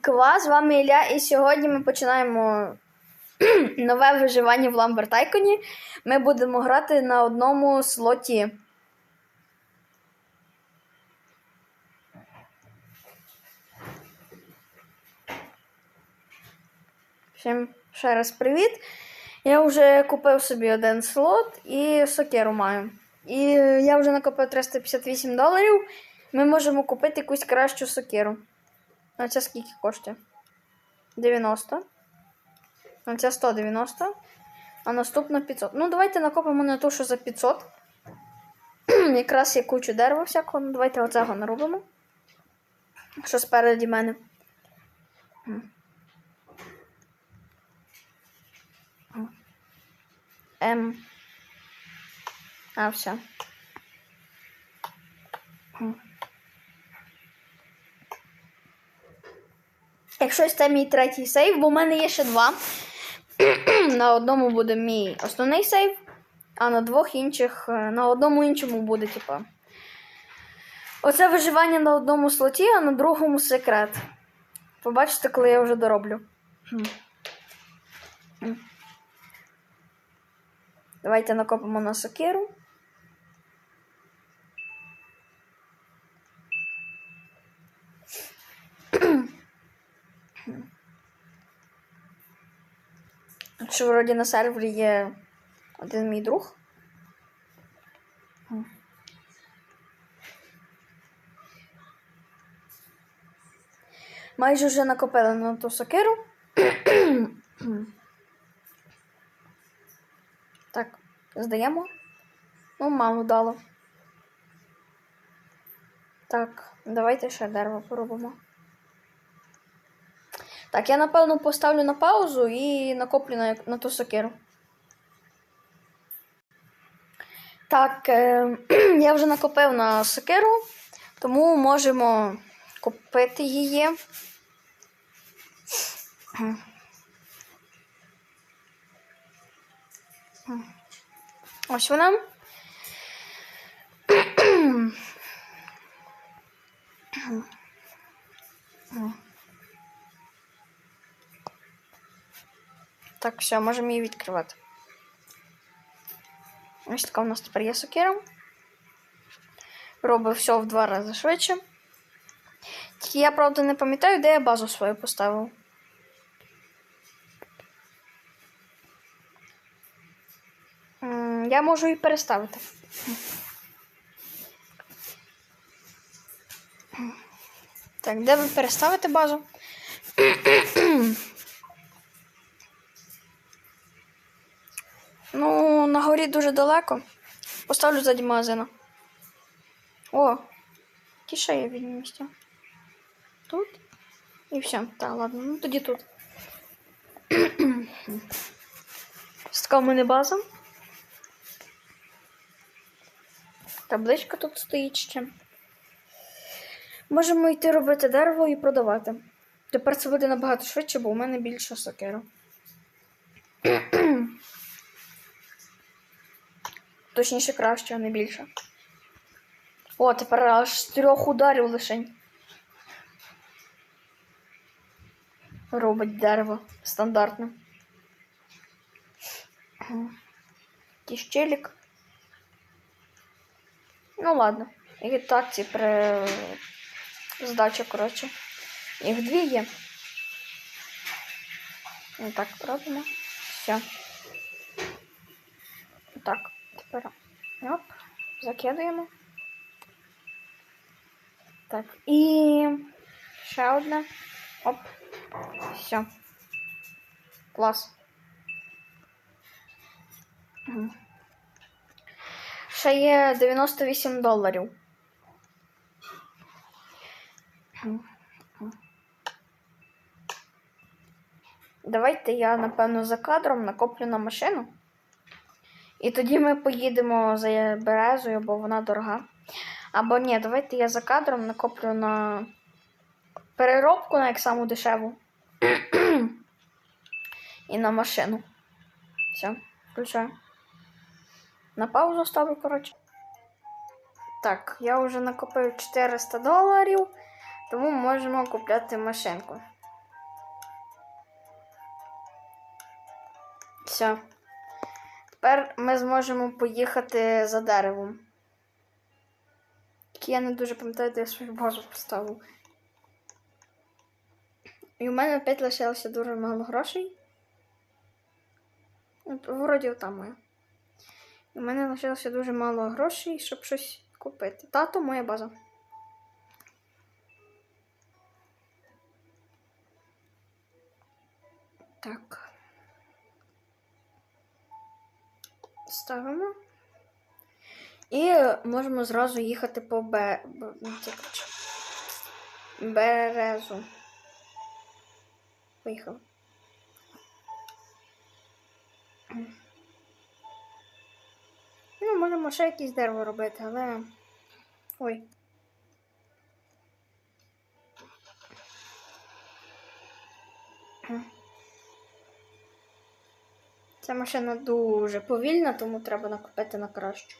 Клас, з вами Ілля, і сьогодні ми починаємо нове виживання в Ламбертайконі. Ми будемо грати на одному слоті. Всім ще раз привіт. Я вже купив собі один слот і сокеру маю. І я вже накопив 358 доларів. Ми можемо купити якусь кращу сокеру. А це скільки коштує? 90. А це 190. А наступна 500. Ну, давайте накопимо на ту, що за 500. Якраз є кучу дерева всякого. Ну, давайте оцього наробимо. Що спереді мене. М. А, все. Якщо це мій третій сейв, бо в мене є ще два. на одному буде мій основний сейв, а на двох інших, е, на одному іншому буде, типа. Оце виживання на одному слоті, а на другому секрет. Побачите, коли я вже дороблю. Давайте накопимо на сокиру. Що вроді на сервері є один мій друг. Майже вже накопили на ту сокиру. так, здаємо. Ну, мало дало. Так, давайте ще дерево поробимо. Так, я напевно поставлю на паузу і накоплю на, на ту сокиру. Так, е, я вже накопив на сокиру, тому можемо купити її. Ось вона. Так, все, можемо її відкривати. Ось така у нас тепер є сокира. Робив все в два рази швидше. Тільки я, правда, не пам'ятаю, де я базу свою поставив. Я можу її переставити. Так, де ви переставите базу? На горі дуже далеко. Поставлю ззаді магазина. О, ще є вільні місця. Тут. І все. Так, ладно, ну тоді тут. Така в мене база. Табличка тут стоїть ще. Можемо йти робити дерево і продавати. Тепер це буде набагато швидше, бо у мене більше сокеру. Точніше краще, а не більше. О, тепер аж з трьох ударів лишень. Робить дерево стандартне. Тіщелік. Ну ладно. І так ці при здачі, коротше. Їх дві є. І так робимо. Все. Так, тепер оп, закидуємо. Так, і ще одне. Оп. Все. Клас. Ще є 98 доларів. Давайте я, напевно, за кадром накоплю на машину. І тоді ми поїдемо за березою, бо вона дорога. Або ні, давайте я за кадром накоплю на переробку на як саму дешеву. І на машину. Все, включаю. На паузу ставлю, коротше. Так, я вже накопив 400 доларів, тому можемо купляти машинку. Все. Тепер ми зможемо поїхати за деревом. Тільки я не дуже пам'ятаю, де я свою базу поставив. І у мене опять лишилося дуже мало грошей. Вроді там моя. І у мене лишилося дуже мало грошей, щоб щось купити. Тато моя база. Так. Ставимо. І можемо зразу їхати по Б... Б- ну, березу. Поїхали. Ну, можемо ще якесь дерево робити, але. Ой. Ця машина дуже повільна, тому треба накопити на кращу.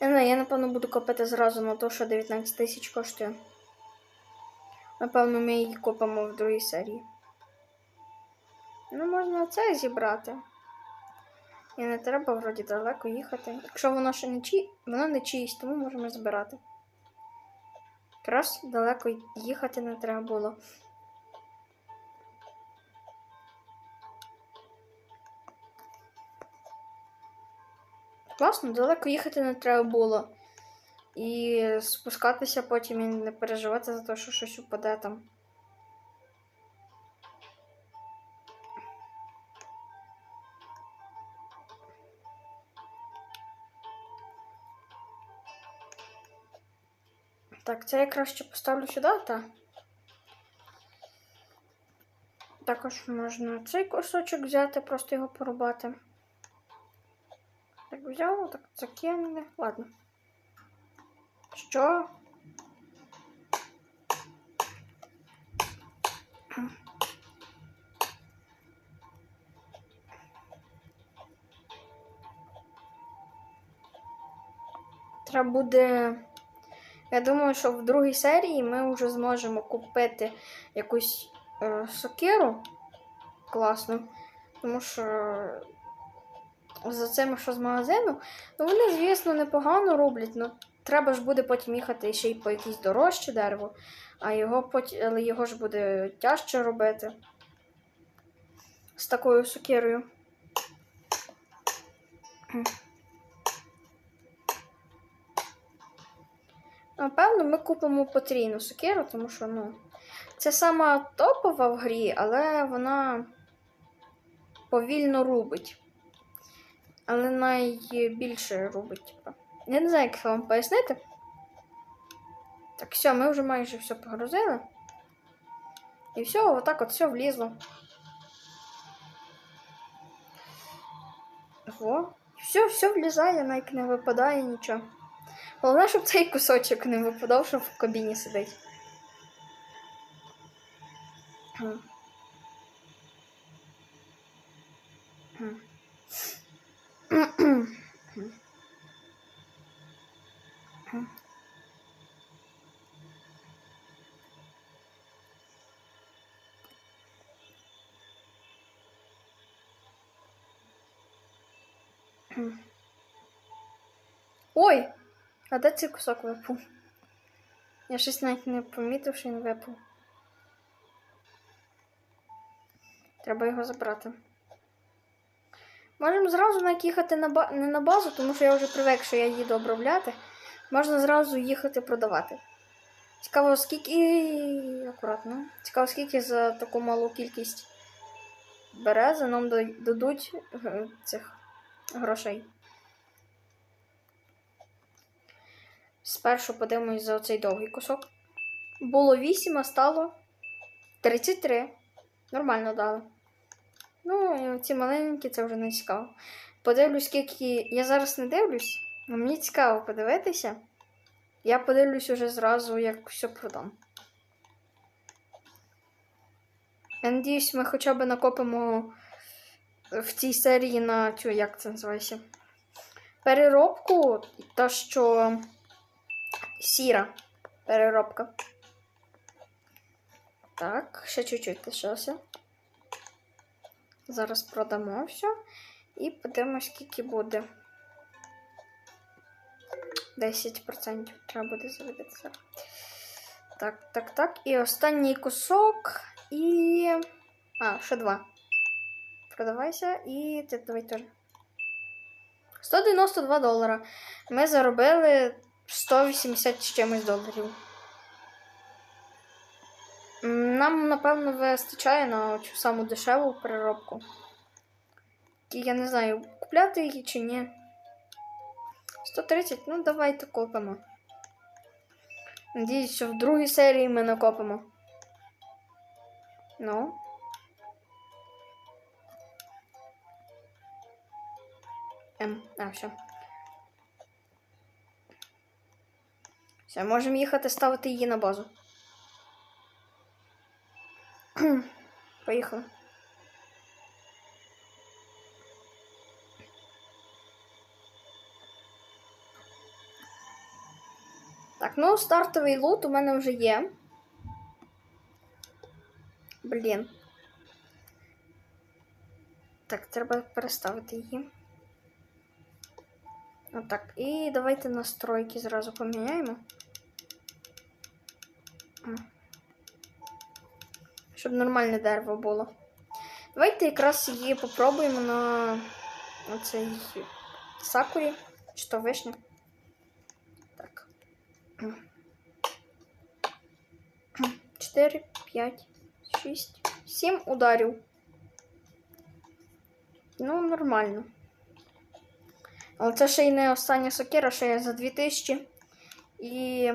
Не, я напевно буду копити зразу на те, що 19 тисяч коштує. Напевно, ми її купимо в другій серії. Ну, можна це зібрати. І не треба вроді далеко їхати. Якщо воно ще не чиї, воно не чиїсь, тому можемо збирати. Якраз далеко їхати не треба було. Класно, далеко їхати не треба було. І спускатися потім і не переживати за те, що щось упаде там. Так, це я краще поставлю сюди, так. Також можна цей кусочок взяти, просто його порубати. Так взяв, так закинули. Ладно. Що? Треба буде. Я думаю, що в другій серії ми вже зможемо купити якусь е, сокиру класну, тому що за цими, що з магазину, ну вони, звісно, непогано роблять, але треба ж буде потім їхати ще й по якесь дорожче дерево, а його потім, але його ж буде тяжче робити з такою сокирою. Напевно, ми купимо потрійну сокиру, тому що, ну, це сама топова в грі, але вона повільно рубить. Але найбільше робить, типа. Я не знаю, як вам пояснити. Так, все, ми вже майже все погрузили. І все, отак от все влізло. Во. Все, все влізає, навіть не випадає нічого. Головне, щоб цей кусочок не випадав, щоб в кабіні сидить. Ой! А де цей кусок випав? Я щось навіть не помітив, що він випав. Треба його забрати. Можемо зразу навіть їхати на ба... не на базу, тому що я вже привик, що я їду обробляти. Можна зразу їхати продавати. Цікаво, скільки. Акуратно. Цікаво, скільки за таку малу кількість берези нам дадуть е, цих грошей. Спершу подивимось за оцей довгий кусок. Було 8, а стало 33. Нормально дали. Ну, і ці маленькі це вже не цікаво. Подивлюсь, скільки. Я зараз не дивлюсь, але мені цікаво подивитися. Я подивлюсь уже зразу, як все продам. Я надіюсь, ми хоча б накопимо в цій серії на цю, як це називається? Переробку, та що сіра переробка. Так, ще чуть-чуть лишилося. Зараз продамо все і подивимось, скільки буде. 10% треба буде зараз. Так, так, так. І останній кусок. І. А, ще два. Продавайся і ти давай теж. 192 долара. Ми заробили 180 з чимось доларів. Нам, напевно, вистачає на цю саму дешеву переробку. Я не знаю, купляти її чи ні. 130, ну давайте купимо. Надіюсь, що в другій серії ми накопимо. Ну. Ем, а, все. Все, можемо їхати ставити її на базу. Поїхали. Так, ну стартовий лут у мене вже є. Блін. Так, треба переставити її. Отак. І давайте настройки зразу поміняємо. Щоб нормальне дерево було. Давайте якраз її попробуємо на оцей сакурі. Чи то вишня. Так. 4, 5, 6, 7 ударів. Ну, нормально. Але це ще й не остання сокира, ще є за 2000. І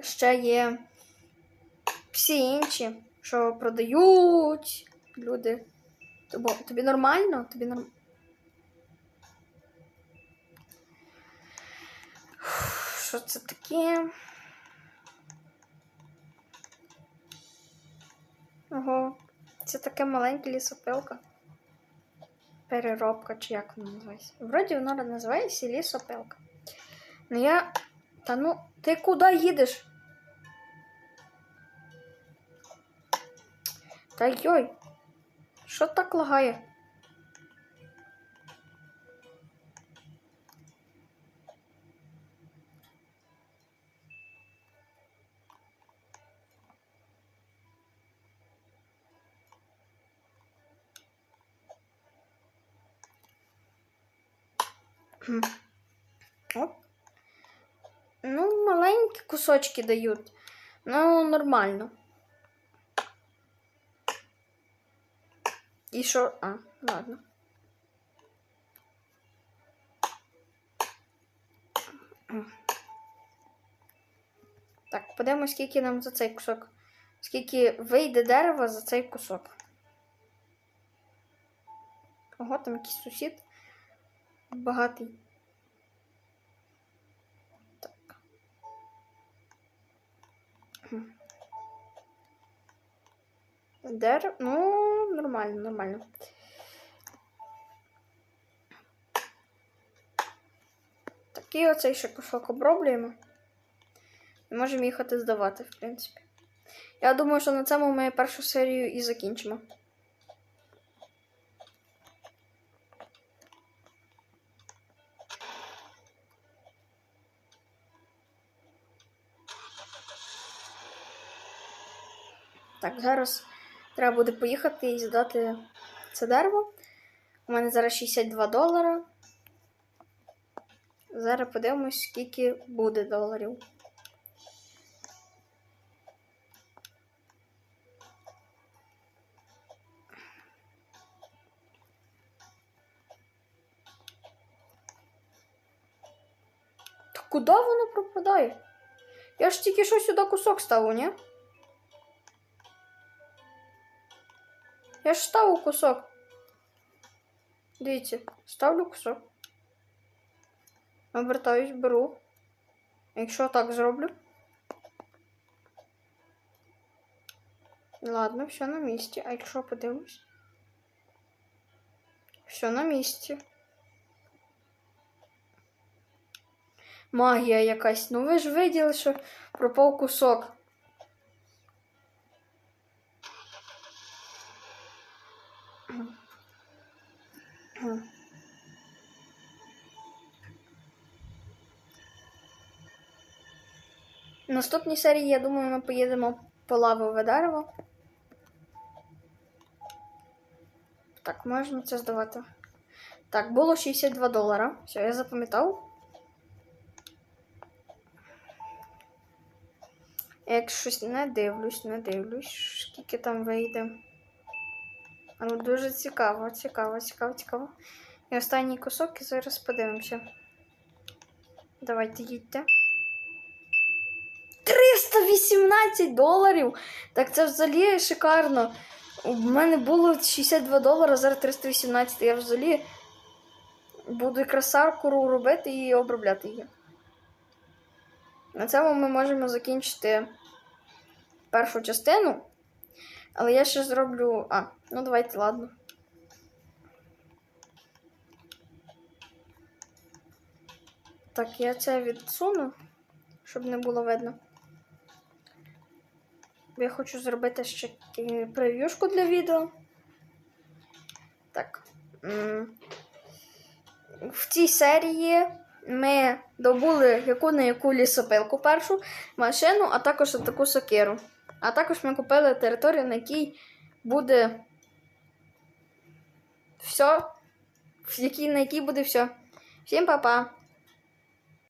ще є всі інші, що продають люди. Тобо, тобі нормально? Тобі норм... Що це таке? Ого, це таке маленьке лісопилка. Переробка, чи як вона називається? Вроді воно називається лісопилка. Ну я. Та ну, ти куди їдеш? Та йой, що так лагає? Хм. Оп. Ну, маленькі кусочки дають. Ну, нормально. І що? А, ладно. Так, подивимось, скільки нам за цей кусок. Скільки вийде дерева за цей кусок. Ого, там якийсь сусід. Багатий. Дерево. Ну, нормально, нормально. Такий оцей ще кусок оброблюємо. І можемо їхати здавати, в принципі. Я думаю, що на цьому ми першу серію і закінчимо. Так, зараз треба буде поїхати і здати це дерево. У мене зараз 62 долара. Зараз подивимось, скільки буде доларів. Та куди воно пропадає? Я ж тільки що сюди кусок ставив, ні? Я ж ставив кусок. Дивіться, ставлю кусок. Обертаюсь, беру. Якщо так зроблю. Ладно, все на місці. А якщо подивлюсь? Все на місці. Магія якась. Ну ви ж виділи, що пропав кусок. Наступній серії, я думаю, ми поїдемо по лавове дерево. Так, можна це здавати. Так, було 62 долара. Все, я запам'ятав. Як щось не дивлюсь, не дивлюсь, скільки там вийде. А ну дуже цікаво, цікаво, цікаво, цікаво. І останній кусок, і зараз подивимося. Давайте їдьте. 318 доларів! Так це взагалі шикарно. У мене було 62 долара, зараз 318. Я взагалі буду якраз саркуру робити і обробляти її. На цьому ми можемо закінчити першу частину. Але я ще зроблю. А, ну давайте, ладно. Так, я це відсуну, щоб не було видно. Я хочу зробити ще прев'юшку для відео. Так. В цій серії ми добули яку не яку лісопилку першу машину, а також таку сокиру. А також ми купили територію, на якій буде все. На якій буде все. Всім па-па!